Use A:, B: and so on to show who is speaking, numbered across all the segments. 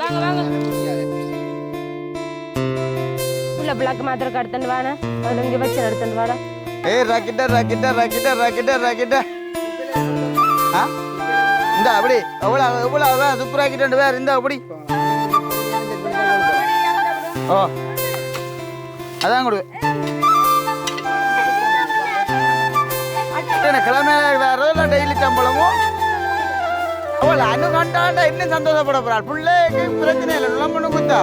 A: வாங்க வாங்க. உள்ள பிளாக் மாத்திரம் எடுத்துட்டு வாங்க அதில் இங்கே வச்சு எடுத்துட்டு வாடா.
B: ஏய் ரக்கிட்ட ரக்கிட்ட ரக்கிட்ட ரக்கிட்ட ரக்கிட்ட. ஆ? இந்த அப்படி. எவ்வளோ எவ்வளோ அதான் சூப்பர் ராக்கெட் வேறு இந்த அப்படி. ஓ. அதான் கொடு. என்ன கிழமை வேற டெய்லி சம்பளமும். அவள் அனு கண்டாண்டா இன்னும் சந்தோஷப்பட போறாள். பிள்ளைக்கு பிரச்சனை இல்லை நுழம்புன்னு குத்தா.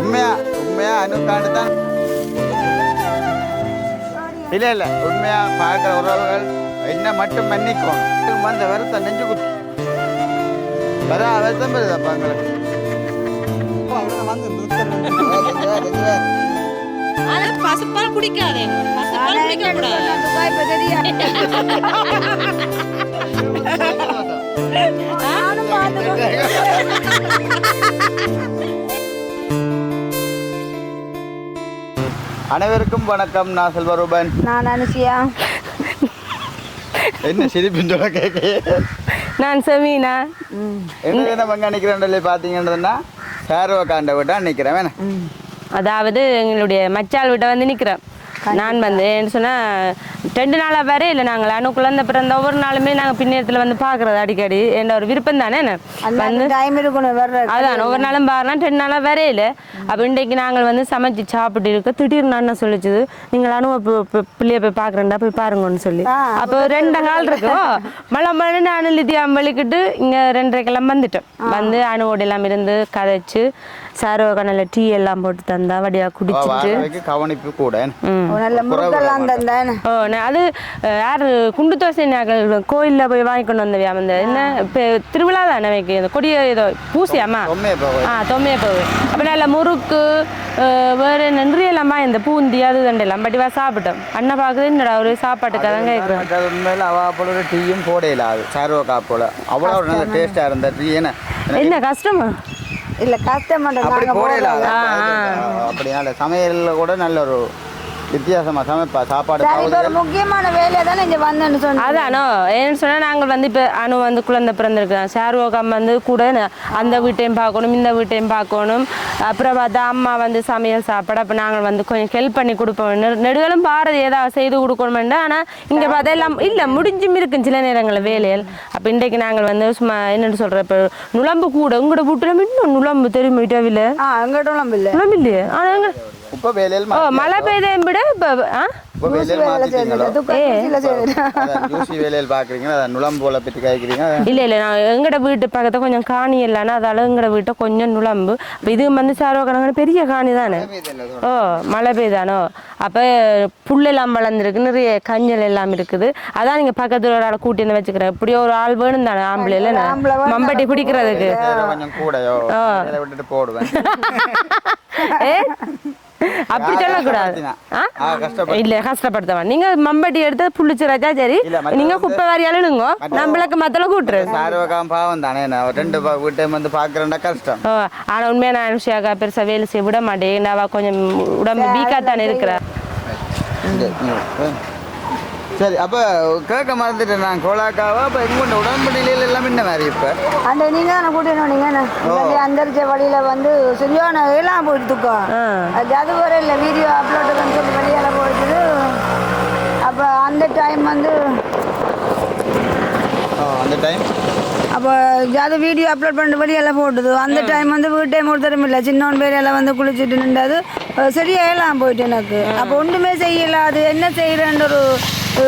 B: உண்மையா உண்மையா அனு காண்டு தான். இல்ல இல்ல உண்மையா பார்க்குற உறவுகள் என்ன மட்டும் மன்னிக்கும். வந்த வருத்தம் நெஞ்சு குத்து. வர வருத்தம் வருதப்பா எங்களுக்கு.
A: வந்து பசுப்பால் குடிக்காதே. பசுப்பால் குடிக்க கூடாது.
B: அனைவருக்கும் வணக்கம். நான் செல்வரூபன்.
C: நான் அனுசியா.
B: என்ன சிரிப்பின் சொல்ல கேட்க
A: நான் செமீனா.
B: என்ன என்ன பங்க நிற்கிறேன் பார்த்தீங்கன்னா சாரோ காண்ட விட்டா நிற்கிறேன் வேணா.
A: அதாவது எங்களுடைய மச்சாள் வீட்டை வந்து நிற்கிறேன் நான் வந்து என்ன சொன்னால் ரெண்டு நாளாக வேற இல்லை நாங்கள்? அணு குழந்தை பிறந்த ஒவ்வொரு நாளுமே நாங்கள் பின்னேரத்தில் வந்து பார்க்குறது அடிக்கடி. என்ன ஒரு விருப்பம் தானே? வந்து
C: டைம் இருக்கணும் வர்ற
A: அதான் ஒவ்வொரு நாளும் பாருனா ரெண்டு நாளாக வரையில அப்போ இன்றைக்கு நாங்கள் வந்து சமைச்சு சாப்பிட்டு இருக்க திடீர்னு அண்ணன் சொல்லிச்சுது? நீங்கள் அனுவ பிள்ளைய போய் பார்க்குறேன்டா போய் பாருங்கன்னு சொல்லி. அப்போ ரெண்டு நாள் இருக்கும். மழை மழை நான் லிதியா வலிக்கிட்டு இங்கே ரெண்டரை கிளம்ப வந்துட்டோம். வந்து அணுவோட எல்லாம் இருந்து கதைச்சு சாரோ கண்ணில் டீ எல்லாம் போட்டு தந்தா வடியா குடிச்சிட்டு.
B: கவனிப்பு கூட.
A: அது யாரு குண்டு தோசை நாங்கள் கோயிலில் போய் வாங்கி கொண்டு வந்தவியா? அந்த என்ன இப்போ திருவிழா தானே வைக்க இந்த கொடிய ஏதோ பூசியாமா ஆ தொம்மையை போகு அப்போ நல்ல முறுக்கு வேற நன்றியெல்லாமா இந்த பூந்தி அது தண்டெல்லாம் பட்டிவா சாப்பிட்டோம். அண்ணன் பார்க்குது என்னடா ஒரு சாப்பாட்டுக்கு அதான் கேட்குறேன்
B: உண்மையில அவ போல ஒரு டீயும் போடையில அது சார்வோ காப்போல. அவ்வளோ ஒரு நல்ல டேஸ்டாக இருந்த டீ. என்ன?
A: என்ன கஷ்டமா?
C: இல்ல கஷ்டமாட்டோம்
B: அப்படி
C: நாங்க
B: போடையில
C: போடுறோம்.
B: அப்படினால சமையல்ல கூட நல்ல ஒரு வித்தியாசமா சமைப்பா சாப்பாடு
C: முக்கியமான வேலையை தானே இங்க வந்தேன்னு சொன்னேன்
A: அதானோ? ஏன்னு சொன்னா நாங்கள் வந்து இப்போ அணு வந்து குழந்தை பிறந்திருக்கிறோம் ஷாருவோகம் வந்து கூட அந்த வீட்டையும் பார்க்கணும் இந்த வீட்டையும் பார்க்கணும். அப்புறம் பார்த்தா அம்மா வந்து சமையல் சாப்பாடு அப்போ நாங்கள் வந்து கொஞ்சம் ஹெல்ப் பண்ணி கொடுப்போம். நெடு- நெடுகளும் பாரதி ஏதாவது செய்து கொடுக்கணுமெண்டு? ஆனால் இங்கே பார்த்தா எல்லாம் இல்லை முடிஞ்சும் இருக்கும் சில நேரங்களில் வேலைகள். அப்போ இன்றைக்கு நாங்கள் வந்து சும்மா என்னென்னு சொல்கிறேன் இப்போ நுழம்பு கூட உங்களோட வீட்டில் இன்னும் நுழம்பு தெரியுமா இட்டாவில
C: ஆ எங்கிட்ட இல்ல.
A: நுழம்பு இல்லையே? ஆனால் மழை பெய்ததை விட இல்லை இல்லை நான் எங்கட வீட்டு பக்கத்தில் கொஞ்சம் காணி இல்லைன்னா அதால எங்கட வீட்டை கொஞ்சம் நுழம்பு அப்போ இது வந்து சாரோ கணக்கு பெரிய காணி தானே ஓ மழை பெய்தானோ அப்போ புல்லெல்லாம் வளர்ந்துருக்கு நிறைய கஞ்சல் எல்லாம் இருக்குது அதான் நீங்கள் பக்கத்தில் ஒரு ஆளை கூட்டி வந்து வச்சுக்கிறேன் இப்படியோ ஒரு ஆள் வேணும் தானே ஆம்பளை இல்லை மம்பட்டி குடிக்கிறதுக்கு அப்படி சொல்லக்கூடாது. இல்ல கஷ்டப்படுத்தவன் நீங்க மம்பட்டி எடுத்து புளிச்சுராச்சா சரி நீங்க குப்பை வாரி அழுனுங்க நம்மளுக்கு மத்தல கூட்டுறது.
B: சார்வகாம் பாவம் தானே நான் ரெண்டு பா- வீட்டையும் வந்து பார்க்குறேன்டா கஷ்டம்.
A: ஆனா உண்மையா நான் அனுஷியாக்கா பெருசா வேலை செய்ய விட மாட்டேன். அவ கொஞ்சம் உடம்பு வீக்கா தானே இருக்கிறா.
B: இந்த, இங்க, வா. சரி அப்போ கேட்க மறந்துட்டேன் நான். கோலாக்காவா? அப்போ எங்கொண்ட உடம்பு நிலையில் எல்லாம் என்ன மாதிரி இப்போ?
C: அந்த நீங்க தானே கூட்டிட்டு வந்தீங்க இல்லாட்டி அந்தரிச்ச வழியில வந்து சரியான எல்லாம் போயிட்டு தூக்கம்
A: ஆ.
C: அது அது வர இல்லை வீடியோ அப்லோடு சொல்லி வெளியால போயிட்டு. அப்போ அந்த டைம் வந்து
B: அந்த டைம்
C: அப்போ அது வீடியோ அப்லோட் பண்ணிட்டு வெளியெல்லாம் போட்டுது. அந்த டைம் வந்து வீட்டை ஒருத்தரும் இல்லை. சின்னவன் பேரெல்லாம் வந்து குளிச்சுட்டு நின்றது சரியா எல்லாம் போயிட்டு எனக்கு. அப்போ ஒன்றுமே செய்யல. அது என்ன செய்யறன்ற ஒரு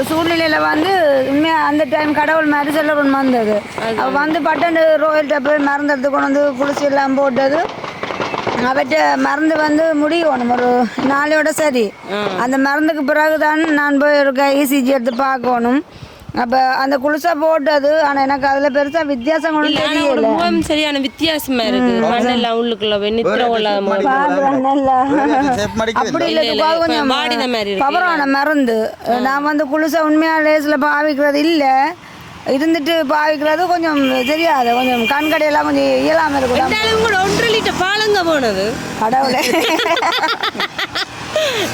C: சூழ்நிலையில வந்து உண்மையா அந்த டைம் கடவுள் மாதிரி சொல்ல ஒன்று வந்தது வந்து பட்டன் ரோயல்கிட்ட போய் மருந்து எடுத்து கொண்டு வந்து குளிச்சு எல்லாம் போட்டது. அவற்றை மருந்து வந்து முடியணும் ஒரு நாளையோட சரி. அந்த மருந்துக்கு பிறகுதான் நான் போய் ஒரு இசிஜி எடுத்து பார்க்கணும். அப்போ அந்த குளிசா போட்டது ஆனால் எனக்கு அதில் பெருசாக வித்தியாசம் ஒன்றும் தெரியல.
A: முகம் சரியான வித்தியாசமா இருக்கு. மண்ணெல்லாம் உள்ளுக்குள்ள
C: நல்லா
B: சேப் மடிக்கிறது?
C: அப்படி
A: இல்ல,
C: கொஞ்சம்
A: வாடின மாதிரி இருக்கு.
C: பவரான மருந்து. நான் வந்து குளிசா உண்மையாக லேஸில் பாவிக்கிறது இல்லை. இருந்துட்டு பாவிக்கிறது கொஞ்சம் தெரியாது. கொஞ்சம் கண்கடையெல்லாம் கொஞ்சம் இயலாமல் இருக்கும்
A: ஒன்றரை லிட்டர் பாலங்க போனது.
C: கடவுளே.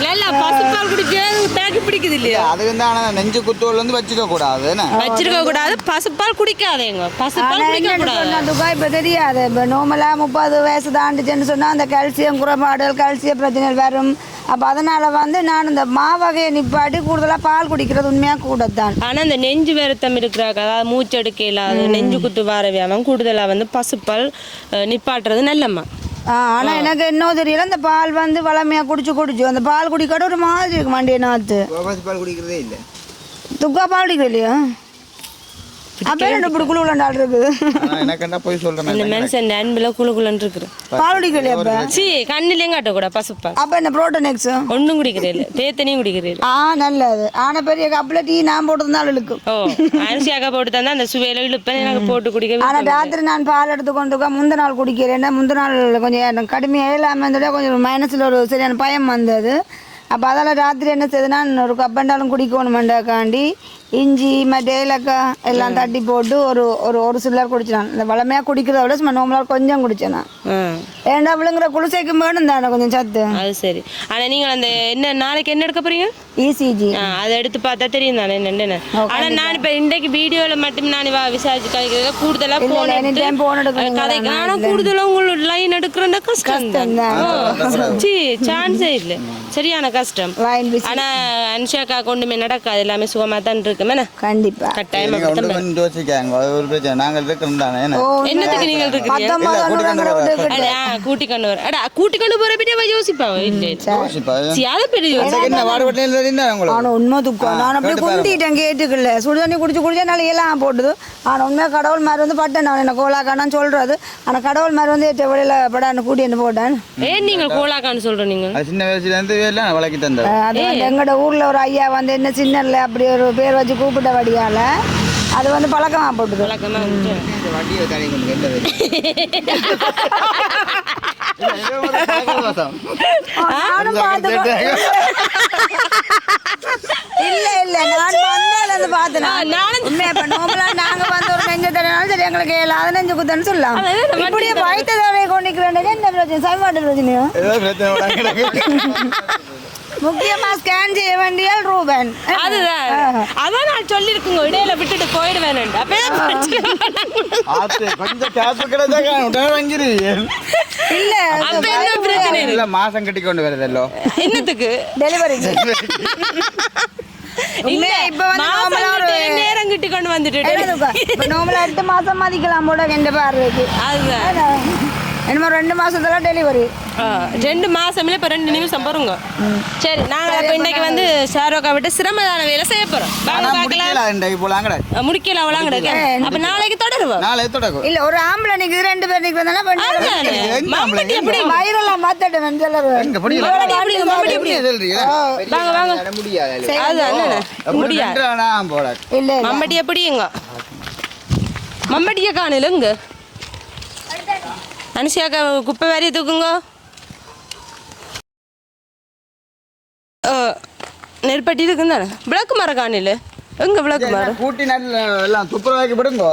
A: நல்லா பசுப்பால் குடிக்கிறது தாக்கி பிடிக்குது இல்லையா
B: தான் நெஞ்சு குத்தோல் வந்து வச்சுக்க கூடாது என்ன?
A: வச்சிருக்க கூடாது பசுப்பால் குடிக்காதேங்க. பசுப்பால் குடிக்க கூடாது.
C: இப்ப தெரியாது. இப்ப நார்மலா முப்பது வயசு தாண்டுச்சுன்னு சொன்னா அந்த கால்சியம் குறைபாடுகள் கால்சியம் பிரச்சனைகள் வரும். அப்ப அதனால வந்து நான் இந்த மாவகையை நிப்பாட்டி கூடுதலா பால் குடிக்கிறது உண்மையா கூடத்தான்.
A: ஆனா இந்த நெஞ்சு வருத்தம் இருக்கிறாங்க. அதாவது மூச்செடுக்க இல்லாத நெஞ்சு குத்து வாரவியாம கூடுதலா வந்து பசுப்பால் நிப்பாட்டுறது நல்லம்மா.
C: ஆனா எனக்கு என்ன தெரியல. இந்த பால் வந்து வளமையா குடிச்சு குடிச்சு. அந்த பால் குடிக்காட ஒரு மாதிரி இருக்கு மண்டிய நாத்து.
B: பால் குடிக்கிறதே இல்லை.
C: துக்கா பால் குடிக்கிற இல்லையா அப்ப ரெண்டு இப்படி குழு விளாண்டாள் இருக்குது
B: எனக்கு என்ன போய் சொல்றேன்?
A: இந்த மனுஷன் அன்புல குளு குளுன்னு இருக்குது.
C: பால் குடிக்கலையா அப்ப.
A: சி கண்ணிலையும் காட்டக்கூடாது பசுப்பால்
C: அப்ப என்ன புரோட்டோன் எக்ஸ்
A: ஒன்றும் குடிக்கிறீர்கள் தேத்தனையும் குடிக்கிறீர்கள்
C: ஆ நல்லது. ஆனா பெரிய கப்பில் டீ நான் போட்டதுனால இழுக்கும்.
A: ஓ அரிசியாக போட்டு தந்தா அந்த சுவையில இழுப்பேன் எனக்கு போட்டு குடிக்க
C: ஆனா. ராத்திரி நான் பால் எடுத்து கொண்டு போய் முந்தின நாள் குடிக்கிறேன். நாள் கொஞ்சம் எனக்கு கடுமையாக இல்லாமல் இருந்தது கொஞ்சம் மைனஸில் ஒரு சரியான பயம் வந்தது. அப்போ அதெல்லாம் ராத்திரி என்ன செய்யுதுன்னா ஒரு கப்பண்டாலும் குடிக்கணுமெண்டாக்காண்டி இஞ்சி மற்ற ஏலக்காய் எல்லாம் தட்டி போட்டு ஒரு ஒரு ஒரு சிலர் குடிச்சினான் இந்த வளமையாக குடிக்கிறத விட சும்மா நோம்பலால் கொஞ்சம் குடிச்சேன். ஏன்டா விழுங்குற குளிசைக்கு வேணும் தானே கொஞ்சம் சத்து.
A: அது சரி. ஆனா நீங்க அந்த என்ன நாளைக்கு என்ன எடுக்க போறீங்க?
C: இசிஜி
A: ஆ, அதை எடுத்து பார்த்தா தெரியும் தானே என்னன்னு ஆனா நான் இப்ப இன்றைக்கு வீடியோல மட்டும் நான் வா- விசாரிச்சு கதைக்கிறத கூடுதலா
C: இல்ல,
A: போன்
C: எடுக்கணுங்களா?
A: கதைக்கு. ஆனா கூடுதலா உங்களுக்கு லைன் எடுக்கிறதா கஷ்டம் தான்? சி சான்ஸே இல்லை. சரியான கஷ்டம். ஆனா அன்ஷாக்கா கொண்டுமே நடக்காது. எல்லாமே சுகமா தான் இருக்கு. மேன
C: கண்டிப்பா.
A: கட்டாயமா
B: நீங்க ஒன்று கொஞ்சம் யோசிக்காங்க அது ஒரு பிரச்சனை. நாங்கள் இருக்கிறோம் தானே. என்ன?
C: ஓ
A: என்னத்துக்கு நீங்கள் இருக்கிறீங்க?
C: பத்தொன்பது நூறாங்கிற விட்டு
A: அட, ஆ, கூட்டி கொண்டு வர அடா கூட்டி கொண்டு போற பிடிவா யோசிப்பாவோ இல்லை
B: யோசிப்பா
A: சி அதை பெரிய யோசி
B: என்ன வாடுபட்டியில் இருந்தா உங்களுக்கு?
C: ஆனா உண்மை துக்கம். நான் அப்படியே குந்திட்டேன் கேட்டுக்கல சுடு தண்ணி குடிச்சு குடிச்சா எல்லாம் போட்டுது. ஆனா உண்மையா கடவுள் மாதிரி வந்து பட்டேன் நான். என்ன கோலாக்கானான்னு சொல்றது. ஆனா கடவுள் மாதிரி வந்து ஏற்ற வழியில படான்னு கூட்டி என்ன போட்டேன்.
A: ஏன் நீங்கள் கோலாக்கான்னு சொல்ற நீங்க
B: அது சின்ன வயசுல இருந்து எல்லாம் வளர்க்கி தந்தது
C: அஹ் அது வந்து எங்களோட ஊர்ல ஒரு ஐயா வந்து என்ன சின்னல அப்படி ஒரு பேர் வச்சு கூப்பிட்ட வழியால அது வந்து பழக்கமா போட்டுது. பார்த்து இல்ல இல்ல நான் வந்தால இருந்து பார்த்தேன்
A: நானும்
C: உண்மையா இப்ப நோம்பலா நாங்க வந்து ஒரு நெஞ்ச தடனாலும் சரி எங்களுக்கு ஏழாவது நெஞ்சு குத்தன்னு சொல்லலாம். இப்படியே வயிற்று தடவை கொண்டிக்கிறேன் என்ன பிரச்சனை? சைமாட்டு பிரச்சனையும்
B: ஏதோ பிரச்சனை
C: முக்கியமா ஸ்கேன் செய்ய வேண்டிய ரூபன்.
A: அதுதான். அதான் நான் சொல்லியிருக்குங்க இடையில விட்டுட்டு போயிடுவேன்
C: இல்ல
A: அப்ப என்ன பிரச்சனை? இருக்கு?
B: இல்ல மாசம் கட்டி கொண்டு வருதல்லோ.
A: என்னத்துக்கு?
C: டெலிவரி
A: இல்ல
C: இப்ப வந்து
A: நேரம் கிட்டி கொண்டு வந்துட்டு
C: நார்மலா எட்டு மாசம் மதிக்கலாம் போட எந்த பார்வைக்கு
A: அதுதான்.
C: என்னமோ ரெண்டு மாசத்துல டெலிவரி
A: ஆ, ரெண்டு மாசம்ல இப்ப ரெண்டு நிமிஷம் பாருங்க. சரி நாங்க இப்ப இன்னைக்கு வந்து ஷாரோக்கா விட்டு சிரமதான வேலை செய்ய போறோம். வாங்க
B: ஆனா
A: பார்க்கலாம்.
B: முடிக்கல
A: முடிக்கல அவளாங்க அப்ப நாளைக்கு தொடருவோம்.
B: நாளை தொடக்கும்
C: இல்ல ஒரு ஆம்பளை நிக்குது ரெண்டு பேர் நிக்கிறதுனா
A: அதுதானே.
B: எங்க
A: மம்பட்டி எப்படி?
C: வயிறெல்லாம்?
B: சொல்றீங்களா
A: வாங்க வாங்க.
B: முடியாது.
C: இல்ல இல்ல.
A: மம்பட்டி எப்படிங்க? மம்பட்டிய காணல இங்க. அனுஷியாக்கா குப்பை வேறைய தூக்குங்க. நெருப்பட்டி இருக்குந்தானே? விளக்கு மரம் காணல எங்க விளக்கு மரம்
B: கூட்டி நல்ல எல்லாம் துப்புரவாக்கி விடுங்க.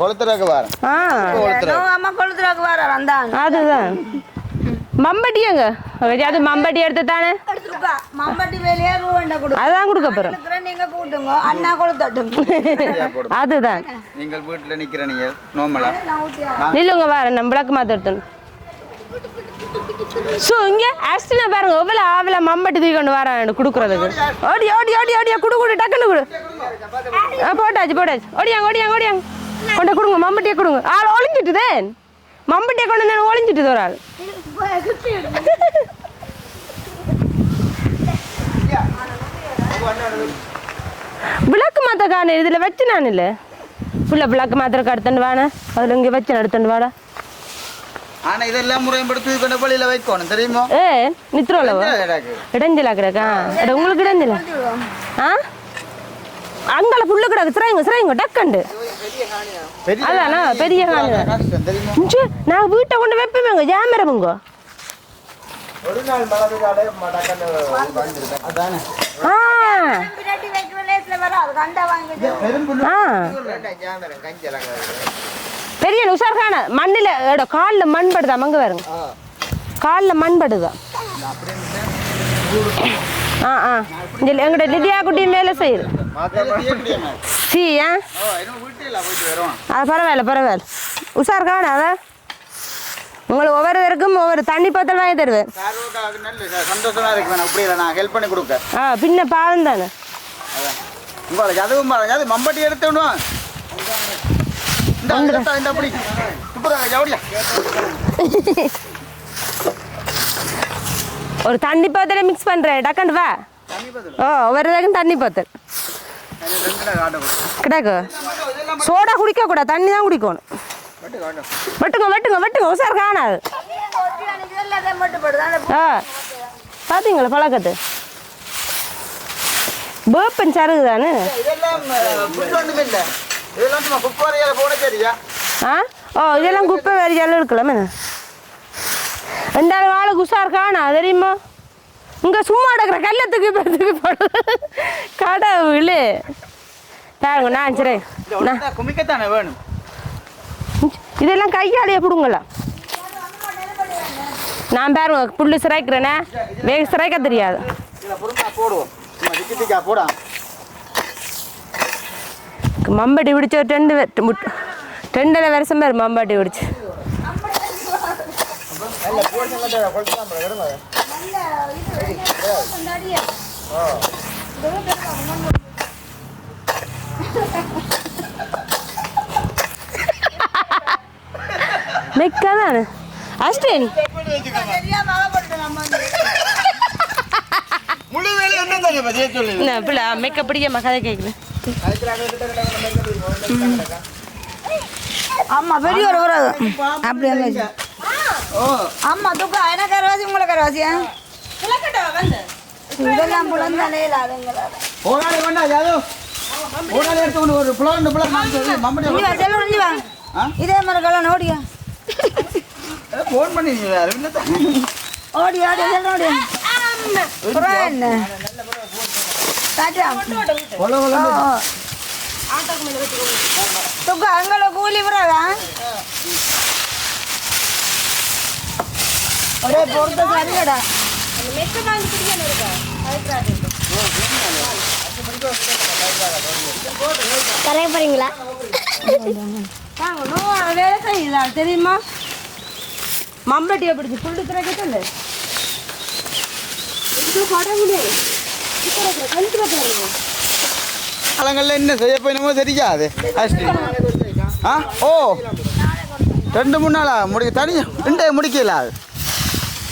B: கொளுத்துறாக்க வாரம்
A: ஆ.
C: நோ, அம்மா கொளுத்துறாக்கு வர வந்தான்.
A: அதுதான். மம்பட்டி எங்க? அது மம்பட்டி எடுத்து தானே
C: மம்பட்டி வேலையா
A: அதான் கொடுக்க போறோம்.
C: நீங்க கூட்டுங்க. அண்ணா கொளுத்தட்டும்
A: அதுதான்.
B: நீங்கள் வீட்டுல நிக்கிற நீங்க நோமலா
A: நில்லுங்க வேற நம்ம விளக்கு மாத்திரத்தணும் ஸோ இங்க ஆஸ்டினா பாருங்க எவ்வளோ ஆவல மம்பட்டி தூக்கி கொண்டு வரான் கொடுக்குறதுக்கு. ஓடி ஓடி ஓடி ஓடியா குடு குடு டக்குன்னு குடு. ஆ போட்டாச்சு போட்டாச்சு. ஓடியாங்க ஓடியாங்க ஓடியாங்க. கொண்ட கொடுங்க மம்பட்டியை கொடுங்க. ஆள் ஒளிஞ்சிட்டுதே கொண்டு வந்து ஒளிஞ்சிட்டுது ஒரு ஆள் விளக்கு மாத்த காணு இதில் வச்சு நான் இல்லை. புள்ள விளக்கு மாத்திரக்கு எடுத்துட்டு வானே அதில் இங்கே வச்சு எடுத்துட்டு வாடா.
B: ஆனா இதெல்லாம் முறைப்படுத்தி கொண்ட பள்ளியில வைக்கணும் தெரியுமா?
A: ஏ நித்ரோலவோ இடைஞ்சலா கிடக்கா. உங்களுக்கு இடைஞ்சல? ஆ? அங்கால புல்லு கிடக்கு சிறைங்க சிறைங்க டக்கண்டு.
B: பெரிய
A: அதானா பெரிய நான் வீட்டை கொண்டு வைப்பேங்க ஜாமரமுங்க பெரிய உஷார் காண மண்ணில் காலில் மண் படுதா மங்க வருங்க காலில் மண் படுதா ஆ ஆ இந்த எங்கட லிதியா குட்டியும் வேலை செய்யுது சி ஆ அது பரவாயில்ல பரவாயில்ல உஷார் காணாத உங்களுக்கு ஒவ்வொருவருக்கும் ஒவ்வொரு தண்ணி பத்தல் வாங்கி தருவேன்
B: சந்தோஷமா இருக்கு வேணும் அப்படி இல்லை நான் ஹெல்ப் பண்ணி கொடுக்க
A: ஆ பின்ன பாவம் தானே
B: அதுவும் அது மம்பட்டி எடுத்து விடுவோம் இந்த அப்படி ஜவுடியா
A: ஒரு தண்ணி பத்தலை மிக்ஸ் பண்ணுறேன் டக்கண்டு வா. ஓ இதுக்கும் தண்ணி
B: காட்டும்
A: கிடக்கு. சோடா குடிக்க கூடாது. தண்ணி தான் குடிக்கணும். வெட்டுங்க வெட்டுங்க. வெட்டுங்க உஷார் காணாது. ஆ. பார்த்தீங்களா பழக்கத்து? பேப்பன் சருகு தானே ஆ ஓ இதெல்லாம் குப்பை வேறு இருக்கலாமே ரெண்டாவது ஆளுக்கு உஷார் காணா தெரியுமா இங்கே சும்மா எடுக்கிற கல்லத்துக்கு பத்துக்கு போடுறது கடவுளே பாருங்க நான் சரி
B: குமிக்கத்தானே வேணும்
A: இதெல்லாம் கையாலேயே பிடுங்களா நான் பாருங்க புல்லு சிரைக்கிறேனே வேக சிரைக்க தெரியாது
B: திக்கி திக்கா போடா
A: மம்பட்டி பிடிச்ச ஒரு ரெண்டு ரெண்டரை வருஷம் பேர் மம்பாட்டி பிடிச்சு அஸ்டின்
B: முழு வேலை என்ன தானே பத்தியே சொல்லு
A: என்ன பிள்ளை மெக்க பிடிக்காம கதை கேட்குது
C: ஆமா பெரிய ஒரு உறவு அப்படி அமைச்சு
B: ஓ.
C: ஆமா துக்கா. எனக்கு கரவாசி உங்களை கரவாசியா இதெல்லாம் புலந்தானே இல்லாதங்களால
B: போராடி வேண்டா யாதோ போராடி எடுத்து ஒரு புலன்
C: வா? இதே மாதிரி கல்யாணம் ஓடியா?
B: ஃபோன் பண்ணி
C: ஓடி ஓடி ஓடி என்ன?
B: கொல
C: துக்கா அங்கே ஒரே பொறுத்த சரிடா
D: கரைய போறீங்களா
A: வாங்க நோ வேலை செய்யுதா தெரியுமா மம்பட்டியை பிடிச்சி புல்லு பட முடியாது
B: காலங்களில் என்ன செய்ய போயினமோ தெரியாது ஆ ஓ ரெண்டு மூணு நாளா முடிக்க தனி ரெண்டே முடிக்கல அது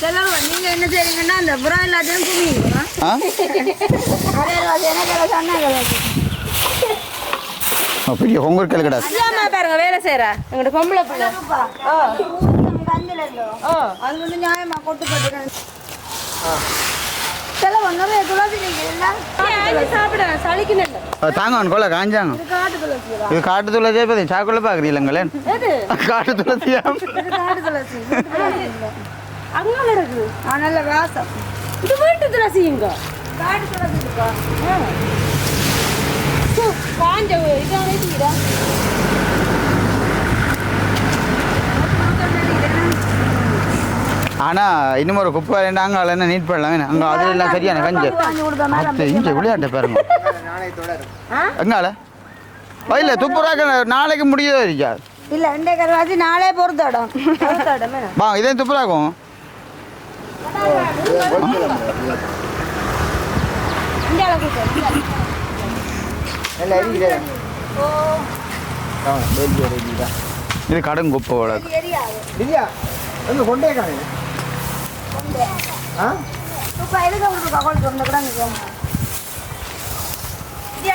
C: செல்வம் நீங்க என்ன செய்றீங்கன்னா அந்த புறம் எல்லாத்தையும் குமிங்க.
B: பெரிய கிடையாது
A: இல்லாம பாருங்க வேலை செய்யற. எங்கள்ட்ட பொம்பளை பிள்ளை. ஓ
C: அது வந்து நியாயமா கொட்டு கட்டுறேன் செலவு நிறைய துளசி நிற்கிறீங்களா
A: சாப்பிட சளிக்கு நல்ல
B: தாங்க கொள்ள காஞ்சாங்க. இது காட்டு துளசியே பத்தி சாக்குள்ள பார்க்குறீங்களேன்
A: எது?
B: காட்டு துளசியா?
C: இது காட்டு துளசி.
A: அங்க கிடக்குது
C: ஆ நல்ல வாசம்.
A: இது வீட்டு துளசிங்க
C: காட்டு துளசி இருக்கா
A: காஞ்ச இதான தீரா
B: ஆனா இன்னும் ஒரு குப்பை ரெண்டாங்க என்ன நீட் பண்ணலாம் அங்கே அது எல்லாம் சரியான கஞ்சு?
C: வாங்கி
B: அத்தை இங்கே விளையாட்டு பாருங்க. எங்கால? இல்லை துப்புராக்க நாளைக்கு முடியவே இருக்காது.
C: இல்ல ரெண்டே கரவாசி நாளே பொறுத்தடம்
B: வா இதே துப்புராக்கும்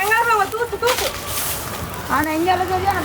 A: எங்க தூத்து தூத்து
C: ஆனா இங்க சொல்லி அந்த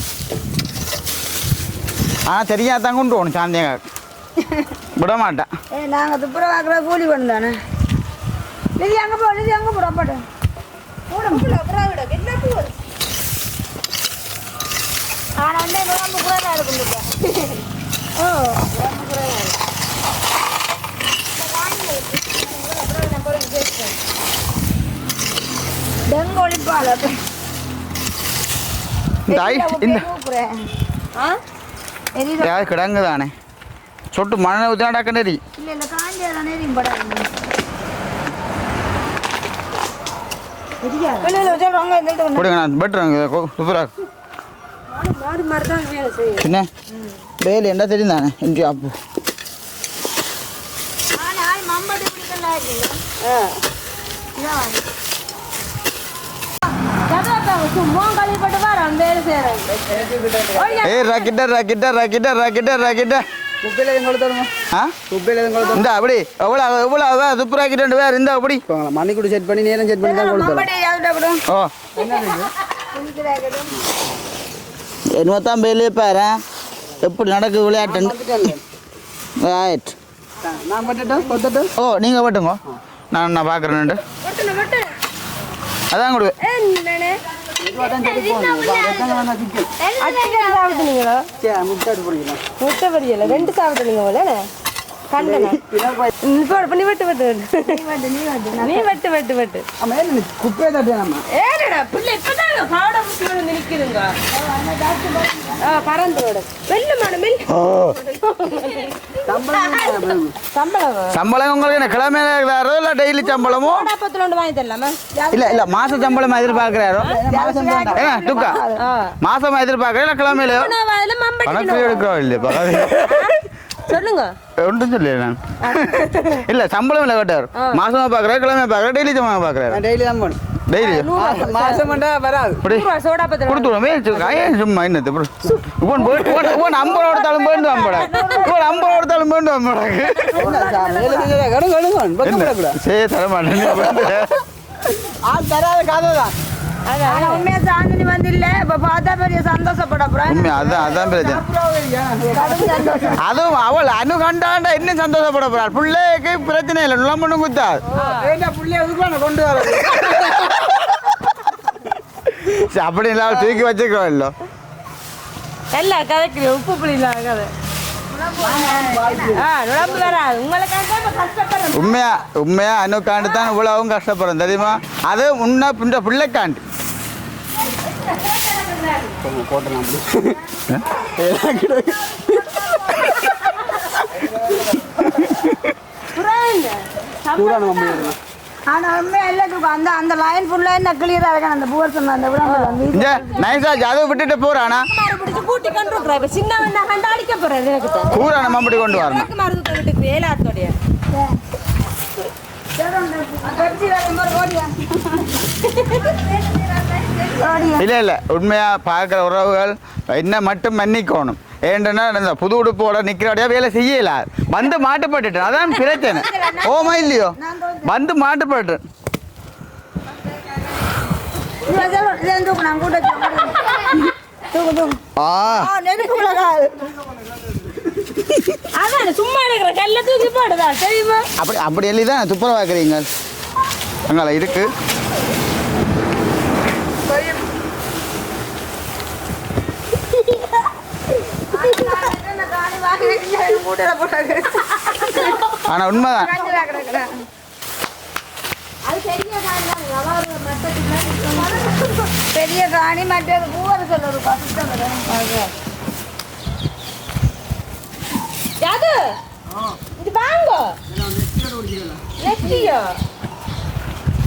B: ஆனால் சரியாக தான் கொண்டு போகணும் சாந்தியாக விட மாட்டேன்
C: ஏ நாங்கள் துப்புரவாக்குற கூலி பண்ணு தானே நிதி அங்கே போ நிதி அங்கே போட போட்டு ஆனால் வந்து இருக்கும் ஓ டெங்கு ஒழிப்பாள்
B: இந்த ஐ இந்த
C: ஆ எரியுதா
B: ஏதாவது கிடங்கு தானே சொட்டு மழை ஊற்றினா டக்கு நெறி
C: இல்லை
E: மணி கூட செட் பண்ணி நேரம் செட் பண்ணி தான் கொடுத்துரும்
C: மம்பட்டி யார்கிட்ட விடும்
B: ஓ என்னமோ தான் வேலையே பாரு எப்படி நடக்குது விளையாட்டு ரைட்
E: நான்
B: ஓ நீங்கள் பட்டுங்க நான் நான் பார்க்குறேன்ட்டு அதான் கொடு.
E: முட்டை
A: பொரியல. ரெண்டு சாப்பிட்டுனீங்க போல நீ வெட்டு வெட்டு வெட்டு நீ வெட்டு வெட்டு வெட்டு
E: குப்பையை தட்டு நம்ம
A: ஏடா பிள்ளை இப்பதான் பாட நிக்குதுங்க ஆ பறந்தோட மெல்ல மேடம் மெல்ல சம்பளம்
B: சம்பளம் உங்களுக்கு என்ன கிழமையில இருக்கிறாரோ இல்லை டெய்லி சம்பளமோ
A: வாங்கி தரலாமா
B: இல்லை இல்லை மாச சம்பளம் எதிர்பார்க்குறாரோ மாசமா எதிர்பார்க்குறேன் இல்லை கிழமையிலையோ எடுக்கிறோம் இல்லையா
A: சொல்லுங்க.
B: ஒன்றும் சொல்லல நான். இல்லை சம்பளம் இல்லை கேட்டார். மாசமா பார்க்குறேன் கிழமை பார்க்குறேன் டெய்லி சம்பளம் பார்க்குறாரு.
E: நான் டெய்லி தான் போகணும்.
B: டெய்லி?
E: பண்ணா வராது.
B: கொடுத்துருவோமே ஏன் சும்மா என்னது ப்ரோ? இவன் போய் இவன் ஐம்பது அம்படா அம்படாக்கு
E: பக்கம்
B: என்ன சரி தர மாட்டேன்
E: ஆ தராத கதை தான்.
C: ஆனா உண்மையா சாந்தினி வந்து இல்ல. இப்ப பார்த்தா பெரிய சந்தோஷப்பட போறேன்
B: உண்மை அதான் அதான் பிரச்சனை. அதுவும் அவள் அனு கண்டாண்டா இன்னும் சந்தோஷப்பட போறாள் பிள்ளைக்கு பிரச்சனை இல்லை. நுழம்பணும் குத்தா.
E: ஏண்டா புள்ளைய கொண்டு
B: சரி, அப்படி இல்லாம தூக்கி வச்சுக்கிறோம் இல்லோ.
A: எல்லா கதைக்கு உப்பு புளி இல்லாத கதை.
B: உண்மையா உண்மையா அனுக்காண்டு தான் இவ்வளவும் கஷ்டப்படுறோம் தெரியுமா? அது முன்ன இந்த பிள்ளைக்காண்டு
E: போட்டலாம் சூடான
C: அந்த அந்த லைன் என்ன கிளியரா இருக்கணும் அந்த பூவர் சொன்ன அந்த விடாமல்
B: அதை விட்டுட்டு போறானா
A: பிடிச்சு கூட்டி கொண்டு கண்டு அடிக்க போறேன் எனக்கு தான்
B: கூற கொண்டு வரணும்
A: மருந்து வீட்டுக்கு
B: இல்லை இல்லை. உண்மையாக பார்க்குற உறவுகள் என்ன மட்டும் மன்னிக்கணும். ஏன்டனா இந்த புது உடுப்போட நிற்கிறாடியா வேலை செய்யல. வந்து மாட்டுப்பட்டுட்டேன். அதான் பிரச்சனை. ஓமா இல்லையோ? வந்து
A: மாட்டுப்பட்டு சும்மா இருக்கிற கல்ல தூக்கி போடுதா தெரியுமா
B: அப்படி அப்படி எழுதி தான் துப்புரவாக்குறீங்க. அங்கே இருக்கு. ஆனால் உண்மைதான்.
C: பெரிய காணி மற்றது பூவர் பசுத்தம்
A: யாது? இது வாங்க நெத்தியோ?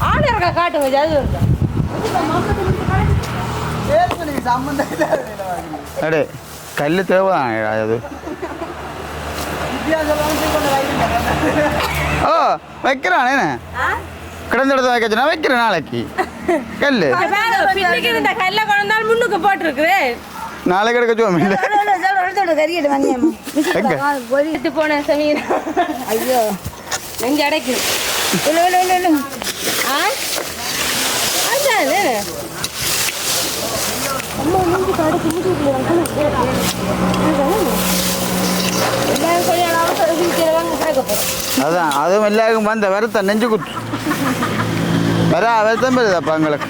A: ஆள் இருக்கா காட்டுங்க ஜாது இருக்கா
B: அடே கல் தேவைதான் அது. ஓ வைக்கிறானே கிடந்த இடத்த வைக்க சொன்னா வைக்கிறேன் நாளைக்கு. கல்
A: பின்னுக்கு இந்த கல்ல கொண்டால் முன்னுக்கு போட்டிருக்குறேன்
B: நாளைக்கு எடுக்க சொல்லுவோம் எங்க?
A: போன சமீர்.
C: ஐயோ.
A: நெஞ்சு அடைக்குது.
C: இல்லை இல்லை இல்லை இல்லை
A: ஆ? அதான்
C: அம்மா மூஞ்சி
A: எல்லாரும் கொஞ்சம் அவசர சீக்கிரம் கேட்க போகிறோம்
B: அதான் அதுவும் எல்லாருக்கும் வந்த வருத்தம் நெஞ்சு குத்து. வரா வருத்தம் வருதாப்பா எங்களுக்கு?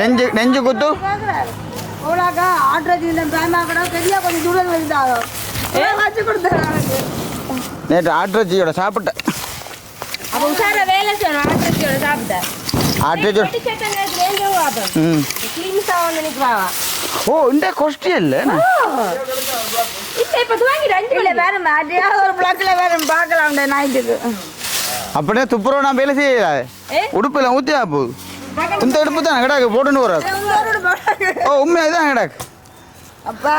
B: நெஞ்சு நெஞ்சு குத்து. நேற்று ஆட்ரச்சியோட சாப்பிட்டேன்.
A: வேலை செய்யணும் ஆட்டோச்சியோட சாப்பிட்டேன்.
C: பிளாக்கில் வேற பார்க்கலாம் நைட்டுக்கு
B: அப்படியே துப்புரவு நான் வேலை செய்யலாது
A: ஏ?
B: உடுப்பில் ஊற்றியா போகுது இந்த உடுப்பு தான் கிடாக்கு போட்டுன்னு வராது ஓ உண்மையாக தான் கிடாக்கு
C: அப்பா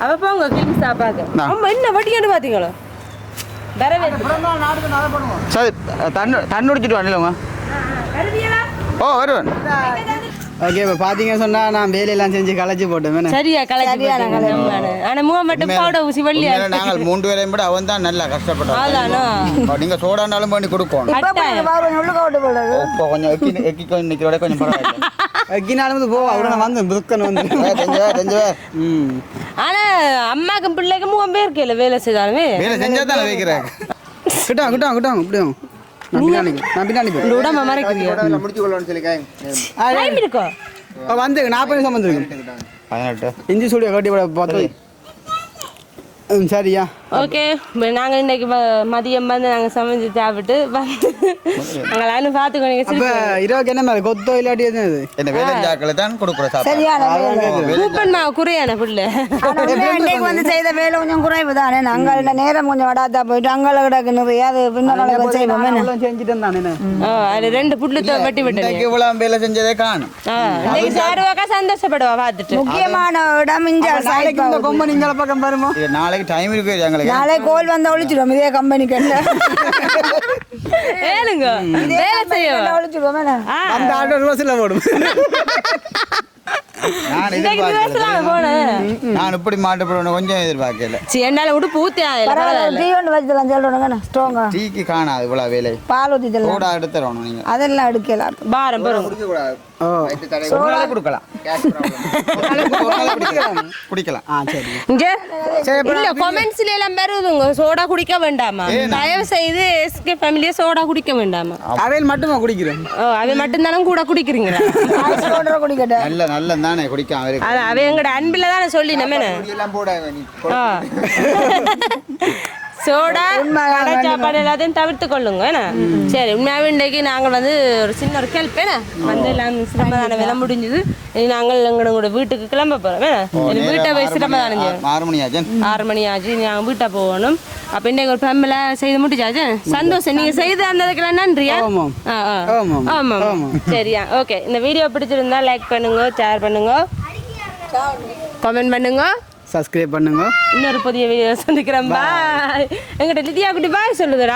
A: அவ போங்க கிளீன்ஸா பார்க்க
B: நான்.
A: அம்மா என்ன வட்டியான்னு பார்த்தீங்களா
B: சரி தண்ணு தண்ணி குடிச்சிட்டு வரலவங்க ஓ வருவேன்.
E: ஓகே இப்போ பார்த்தீங்கன்னு சொன்னால் நான் வேலையெல்லாம் செஞ்சு களைச்சி போட்டேன்
A: சரியா கலச்சி ஆனா முகம் மட்டும் பவுடர் ஊசி வெள்ளியா
B: நாங்கள் மூன்று பேரையும் விட அவன் தான் நல்லா? கஷ்டப்பட்டான் நீங்க சோடானாலும் பண்ணி
C: இப்போ
B: இப்போ கொஞ்சம் எக்கி எக்கி கொஞ்சம் நிற்கிறோட கொஞ்சம் பரவாயில்ல.
E: எக்கினாலும் வந்து போ அவட நான் வந்தேன் புதுக்கன் வந்து.
B: ஏ, தெரிஞ்சு வே, தெரிஞ்சு வே.
E: ம்.
A: ஆனா அம்மாக்கும் பிள்ளைக்கும் முகம் பேர் கேளு வேலை செய்தாலுமே.
B: வேலை செஞ்சா தானே வைக்கிறேன்
E: கிட்டாங்க கிட்டாங்க கிட்டாங்க இப்படியும். நான் பின்னாடி நான் பின்னாடி போய்
A: இந்த உடம்ப மறைக்கிறீங்க
B: முடிச்சு கொள்ளணும்னு சொல்லி
A: டைம் இருக்கோ?
E: வந்து நாற்பது நிமிஷம் வந்துருக்கு
B: பதினெட்டு.
E: இஞ்சி சூடியை கட்டி ம் சரியா.
A: ஓகே நாங்க இன்னைக்கு மதியம் வந்து நாங்க சமைச்சு சாப்பிட்டு வந்து நாங்களாம் பார்த்துக்கோங்க
E: அப்போ இரவுக்கு என்ன மாதிரி? கொத்தோ இல்லாட்டி என்ன இது
B: என்ன வேலை ஜாக்களை தான் கொடுக்குற சாப்பாடு.
C: சரியான வேலை
A: கூப்பன் மாவு குறையான பிள்ளை.
C: இன்னைக்கு வந்து செய்த வேலை கொஞ்சம் குறைவு தானே? நாங்கள் இந்த நேரம் கொஞ்சம் வடாத்தா போயிட்டு அங்கால கிடக்கு நிறைய அது பின்னால செய்வோம்.
E: செஞ்சுட்டு தானே
A: ஆ, அது ரெண்டு புல்லு வெட்டி விட்டேன்
B: இன்னைக்கு இவ்வளவு வேலை செஞ்சதே காணும்.
A: இன்னைக்கு சாருவாக்கா சந்தோஷப்படுவா பார்த்துட்டு.
C: முக்கியமான இடம்
E: நாளைக்கு இந்த கொம்பை நீங்கள பக்கம் பாருமா.
B: இது நாளைக்கு டைம் இருக்கு எங்களுக்கு
C: நாளை கோல் வந்தா ஒழிச்சிடும் இதே கம்பெனிக்கு என்ன?
A: ஏனுங்க வேலை செய்யவா?
C: ஒழிச்சிடுவோம்.
E: அந்த ஆட்டோ ரோஸில் போடும்.
B: நான் இப்படி மாட்டுப்படணும். கொஞ்சம் எதிர்பார்க்கல.
A: சரி என்னால உடுப்பு ஊத்தி
C: பரவாயில்ல டீ ஒன்று வச்சுக்கலாம் சொல்லுங்க ஸ்ட்ராங்கா.
B: டீக்கு காணாது இவ்வளவு வேலை.
C: பால் ஊற்றி தரலாம்.
B: சோடா எடுத்துடணும் நீங்க.
C: அதெல்லாம் எடுக்கலாம்
A: பாரம் பெறும்
E: ஓ
B: ஒரு நாளைக்கு கொடுக்கலாம். ஒரு நாளைக்கு குடிக்கலாம். குடிக்கலாம்.
E: ஆ சரி.
A: இங்க? இல்ல கொமெண்ட்ஸ்ல எல்லாம் வருதுங்க. சோடா குடிக்க வேண்டாமா? தயவு செய்து எஸ்கே ஃபேமிலியே சோடா குடிக்க வேண்டாமா?
E: அவையில் மட்டுமா குடிக்கிறேன்?
A: ஓ அவ மட்டும்தானே கூட
C: குடிக்கட்டும்
B: நல்ல தானே
A: அவ எங்கட அன்பில தானே சொல்லி நம்ம. சோடா கடை சாப்பாடு எல்லாத்தையும் தவிர்த்து கொள்ளுங்க என்ன? சரி உண்மையாவே இன்றைக்கு நாங்கள் வந்து ஒரு சின்ன ஒரு ஹெல்ப் என்ன? வந்து எல்லாம் சிரமதான வேலை முடிஞ்சது. நாங்கள் எங்களோட வீட்டுக்கு கிளம்ப போறோம் என்ன? வீட்டை போய் சிரமதானம்
B: ஆறு மணி ஆச்சு.
A: ஆறு மணி ஆச்சு நாங்கள் வீட்டை போகணும். அப்போ இன்னைக்கு ஒரு ஃபேமில செய்து முடிச்சாச்சு சந்தோஷம். நீங்கள் செய்து அந்ததுக்கெல்லாம் நன்றியா?
E: ஆமாம்.
A: ஆமாம். சரியா ஓகே இந்த வீடியோ பிடிச்சிருந்தா லைக் பண்ணுங்க ஷேர் பண்ணுங்க. கமெண்ட் பண்ணுங்க.
E: சப்ஸ்கிரைப் பண்ணுங்க.
A: இன்னொரு புதிய வீடியோ சந்திக்கிறேன் பாய் எங்கிட்ட லிதியா குட்டி பாய் சொல்லுதுடா.